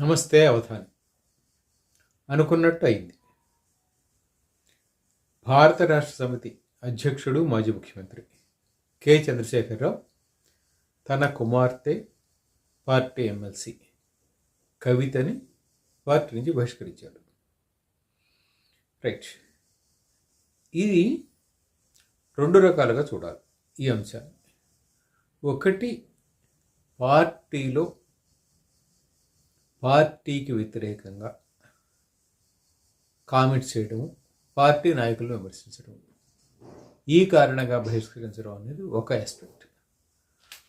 నమస్తే అవధాని. అనుకున్నట్టు అయింది భారత రాష్ట్ర సమితి అధ్యక్షుడు మాజీ ముఖ్యమంత్రి కె. చంద్రశేఖరరావు తన కుమార్తె పార్టీ ఎమ్మెల్సీ కవితని పార్టీ నుంచి బహిష్కరించాడు రైట్. ఇది రెండు రకాలుగా చూడాలి ఈ అంశాన్ని. ఒకటి పార్టీలో పార్టీకి వ్యతిరేకంగా కామెంట్స్ చేయడం పార్టీ నాయకులను విమర్శించడం ఈ కారణంగా బహిష్కరించడం అనేది ఒక ఆస్పెక్ట్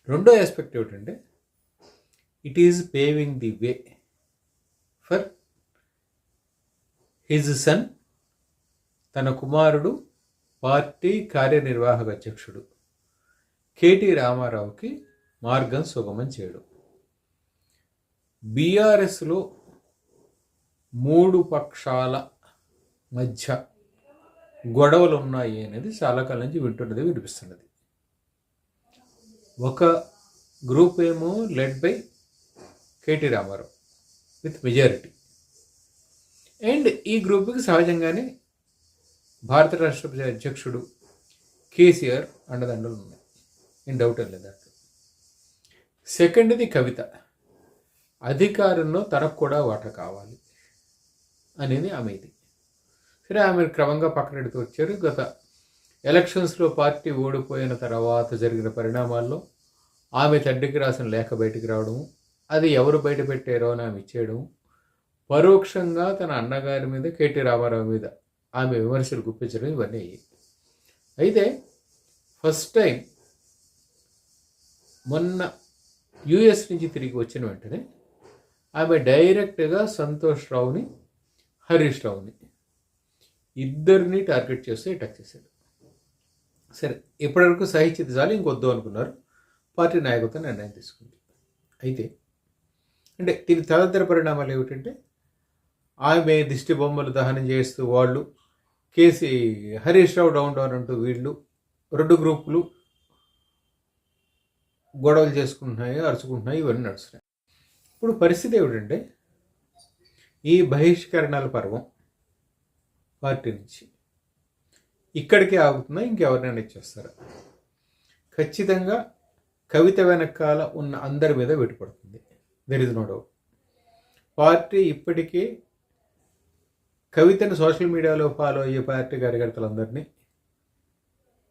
రెండో ఆస్పెక్ట్ ఏమిటంటే it is paving the way for his son తన కుమారుడు పార్టీ కార్యనిర్వాహక అధ్యక్షుడు కేటీ రామారావుకి మార్గం సుగమం చేయడం. బీఆర్ఎస్లో మూడు పక్షాల మధ్య గొడవలు ఉన్నాయి అనేది చాలా కాలం నుంచి వింటున్నది వినిపిస్తున్నది. ఒక గ్రూప్ ఏమో led by KT Rama Rao with majority and ఈ గ్రూప్కి సహజంగానే భారత రాష్ట్రపతి అధ్యక్షుడు కేసీఆర్ అండదండలు ఉన్నాయి ఏం డౌట్ లేదు సెకండ్ది కవిత. అధికారంలో తనకు కూడా వాటా కావాలి అనేది ఆమె ఇది సరే ఆమె క్రమంగా పక్కనెడుతూ వచ్చారు. గత ఎలక్షన్స్లో పార్టీ ఓడిపోయిన తర్వాత జరిగిన పరిణామాల్లో ఆమె తండ్రికి రాసిన లేఖ బయటికి రావడం అది ఎవరు బయట పెట్టారో అని ఆమె ఇచ్చేయడం పరోక్షంగా తన అన్నగారి మీద కేటీ రామారావు మీద ఆమె విమర్శలు గుప్పించడం ఇవన్నీ అయ్యాయి. అయితే ఫస్ట్ టైం మొన్న యుఎస్ నుంచి తిరిగి వచ్చిన వెంటనే ఆమె డైరెక్ట్గా సంతోష్ రావుని హరీష్ రావుని ఇద్దరిని టార్గెట్ చేస్తూ అటాక్ చేశాడు. సరే ఇప్పటివరకు సహించింది చాలు ఇంకొద్దు అనుకున్నారు. పార్టీ నాయకత్వం నిర్ణయం తీసుకుంది. అయితే అంటే దీని తదితర పరిణామాలు ఏమిటంటే ఆమె దిష్టి బొమ్మలు దహనం చేస్తూ వాళ్ళు KC Harish Rao down down అంటూ వీళ్ళు రెండు గ్రూపులు గొడవలు చేసుకుంటున్నాయి అరుచుకుంటున్నాయి ఇవన్నీ నడుస్తున్నాయి. ఇప్పుడు పరిస్థితి ఏమిటంటే ఈ బహిష్కరణల పర్వం పార్టీ నుంచి ఇక్కడికే ఆగుతుందా? ఇంకెవరినైనా ఇచ్చేస్తారా? ఖచ్చితంగా కవిత వెనకాల ఉన్న అందరి మీద వెటుపడుతుంది. There is no doubt party ఇప్పటికే కవితను సోషల్ మీడియాలో ఫాలో అయ్యే పార్టీ కార్యకర్తలందరినీ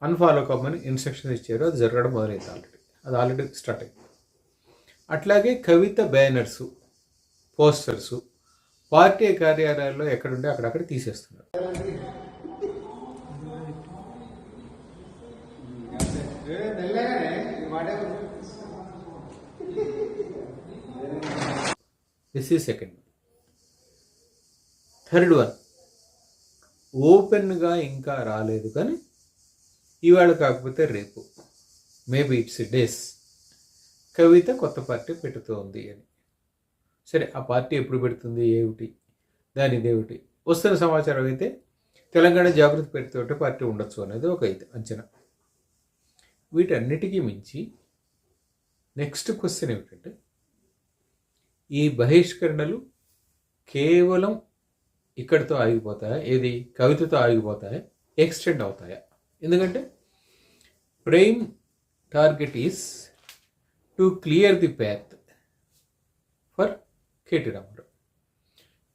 అన్ఫాలో కమ్మని ఇన్స్ట్రక్షన్స్ ఇచ్చారు. అది జరగడం మొదలైంది ఆల్రెడీ అది ఆల్రెడీ స్టార్ట్ అయింది. అట్లాగే కవిత బ్యానర్సు పోస్టర్సు పార్టీ కార్యాలయాల్లో ఎక్కడుంటే అక్కడక్కడ తీసేస్తున్నారు. దిస్ ఈ సెకండ్ థర్డ్ వన్ ఓపెన్గా ఇంకా రాలేదు కానీ ఇవాళ కాకపోతే రేపు. మేబీ ఇట్స్ డేస్ కవిత కొత్త పార్టీ పెడుతోంది అని. సరే ఆ పార్టీ ఎప్పుడు పెడుతుంది ఏమిటి? దాని ఇదేమిటి వస్తున్న సమాచారం అయితే తెలంగాణ జాగృతి పెడితే పార్టీ ఉండొచ్చు అనేది ఒక అయితే అంచనా. వీటన్నిటికీ మించి నెక్స్ట్ క్వశ్చన్ ఏమిటంటే ఈ బహిష్కరణలు కేవలం ఇక్కడితో ఆగిపోతాయా? ఏది? కవితతో ఆగిపోతాయా? ఎక్స్టెండ్ అవుతాయా? ఎందుకంటే prime target is to clear the path for KT Rama Rao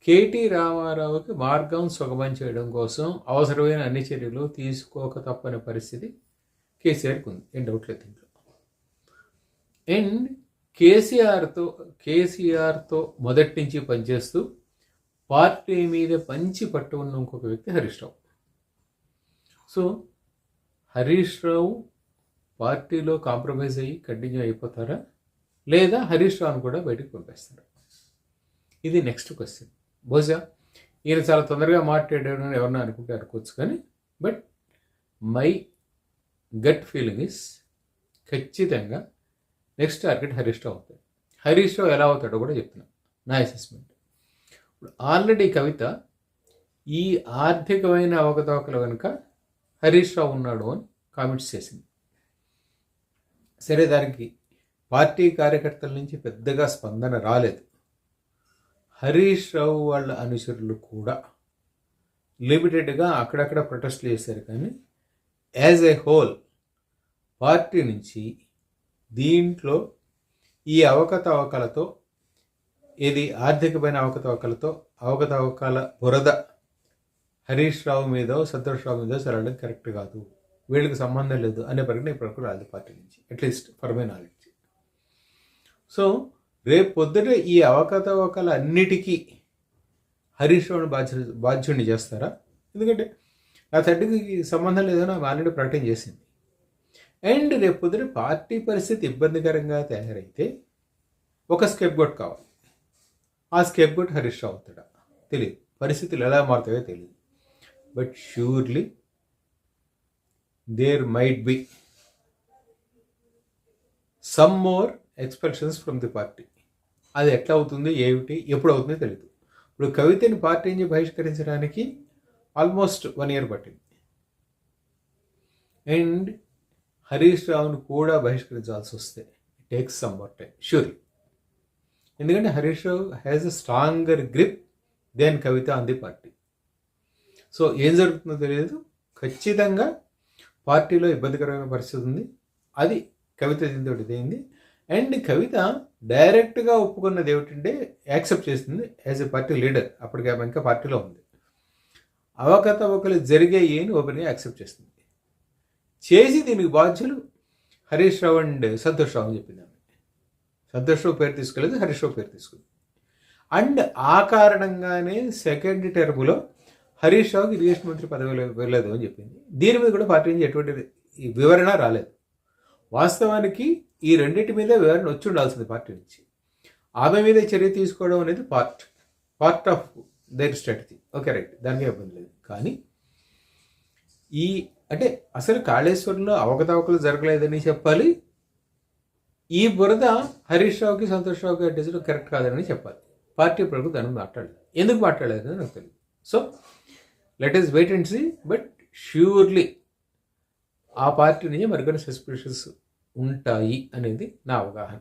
KT రామారావుకి మార్గం సుగమం చేయడం కోసం అవసరమైన అన్ని చర్యలు తీసుకోక తప్పని పరిస్థితి కేసీఆర్కి ఉంది. ఏం డౌట్ లేదు దీంట్లో. అండ్ కేసీఆర్తో కేసీఆర్తో మొదటి నుంచి పనిచేస్తూ పార్టీ మీద పంచి పట్టు ఉన్న ఇంకొక వ్యక్తి హరీష్ రావు. సో హరీష్ రావు పార్టీలో కాంప్రమైజ్ అయ్యి కంటిన్యూ అయిపోతారా? లేదా హరీష్ రావును కూడా బయటకు పంపేస్తారా? ఇది నెక్స్ట్ క్వశ్చన్. బహుశా ఈయన చాలా తొందరగా మాట్లాడాడు ఎవరన్నా అనుకుంటే అనుకోవచ్చు కానీ but my gut feeling is ఖచ్చితంగా నెక్స్ట్ టార్గెట్ హరీష్ రావు అవుతాడు. హరీష్ రావు ఎలా అవుతాడో కూడా చెప్తున్నాను నా అసెస్మెంట్ ఇప్పుడు ఆల్రెడీ కవిత ఈ ఆర్థికమైన అవకతవకలు కనుక హరీష్ రావు ఉన్నాడు అని కామెంట్స్ చేసింది. సరే దానికి పార్టీ కార్యకర్తల నుంచి పెద్దగా స్పందన రాలేదు. హరీష్ రావు వాళ్ళ అనుచరులు కూడా లిమిటెడ్గా అక్కడక్కడ ప్రొటెస్ట్లు చేశారు కానీ యాజ్ ఏ హోల్ పార్టీ నుంచి దీంట్లో ఈ అవకతవకలతో ఇది ఆర్థికమైన అవకతవకలతో అవకతవకల బురద హరీష్ రావు మీదో సంతోష్ రావు మీదో చల్లడం కరెక్ట్ కాదు. వీళ్ళకి సంబంధం లేదు అనే ప్రకటన ఇప్పుడు రాదు పార్టీ నుంచి. At least for my knowledge so రేపు పొద్దుట ఈ అవకతవకల అన్నిటికీ హరీష్ రావుని బాధ్య బాధ్యుడిని చేస్తారా? ఎందుకంటే నా తండ్రికి సంబంధం లేదని ఆల్రెడీ ప్రకటన చేసింది. అండ్ రేపు పొద్దున పార్టీ పరిస్థితి ఇబ్బందికరంగా తయారైతే ఒక స్కెప్ గోట్ కావాలి. ఆ స్కెప్ గోట్ హరీష్ రావు అవుతాడా? తెలియదు పరిస్థితులు ఎలా మారుతాయో తెలియదు but surely there might be some more expectations from the party అది ఎట్లా అవుతుంది ఏమిటి ఎప్పుడు అవుతుందో తెలియదు ఇప్పుడు కవితని పార్టీ నుంచి బహిష్కరించడానికి ఆల్మోస్ట్ వన్ ఇయర్ పట్టింది. అండ్ హరీష్ రావును కూడా బహిష్కరించాల్సి వస్తే takes some more time surely ఎందుకంటే Harish Rao has a stronger grip then Kavitha on the party so ఏం జరుగుతుందో తెలియదు ఖచ్చితంగా పార్టీలో ఇబ్బందికరమైన పరిస్థితి ఉంది. అది కవిత దీంతో ఇదైంది. అండ్ కవిత డైరెక్ట్గా ఒప్పుకున్నది ఏమిటంటే యాక్సెప్ట్ చేసింది యాజ్ ఎ పార్టీ లీడర్. అప్పటికి ఆమె ఇంకా పార్టీలో ఉంది. అవకతవకలు జరిగాయి అని ఓపెన్గా యాక్సెప్ట్ చేస్తుంది చేసి దీనికి బాధ్యులు హరీష్ రావు అండ్ సంతోష్ రావు అని చెప్పింది ఆమె. సంతోష్ రావు పేరు తీసుకోలేదు హరీష్ రావు పేరు తీసుకుంది. అండ్ ఆ కారణంగానే సెకండ్ టర్మ్లో హరీష్ రావుకి విదేశ మంత్రి పదవిలో వెళ్ళలేదు అని చెప్పింది. దీని మీద కూడా పార్టీ నుంచి ఎటువంటి వివరణ రాలేదు. వాస్తవానికి ఈ రెండింటి మీద వివరణ వచ్చి ఉండాల్సింది పార్టీ నుంచి. ఆమె మీద చర్య తీసుకోవడం అనేది part part of their strategy okay right దానికి ఇబ్బంది లేదు. కానీ ఈ అంటే అసలు కాళేశ్వరంలో అవకతవకలు జరగలేదని చెప్పాలి. ఈ బురద హరీష్ రావుకి సంతోష్ రావుకి అడ్డేసడం కరెక్ట్ కాదని చెప్పాలి. పార్టీ ప్రభుత్వం దాని మాట్లాడలేదు. ఎందుకు మాట్లాడలేదు నాకు తెలియదు. So let is wait and see but surely ఆ పార్టీ నుంచి మరికొన్ని సస్పిషన్స్ ఉంటాయి అనేది నా అవగాహన.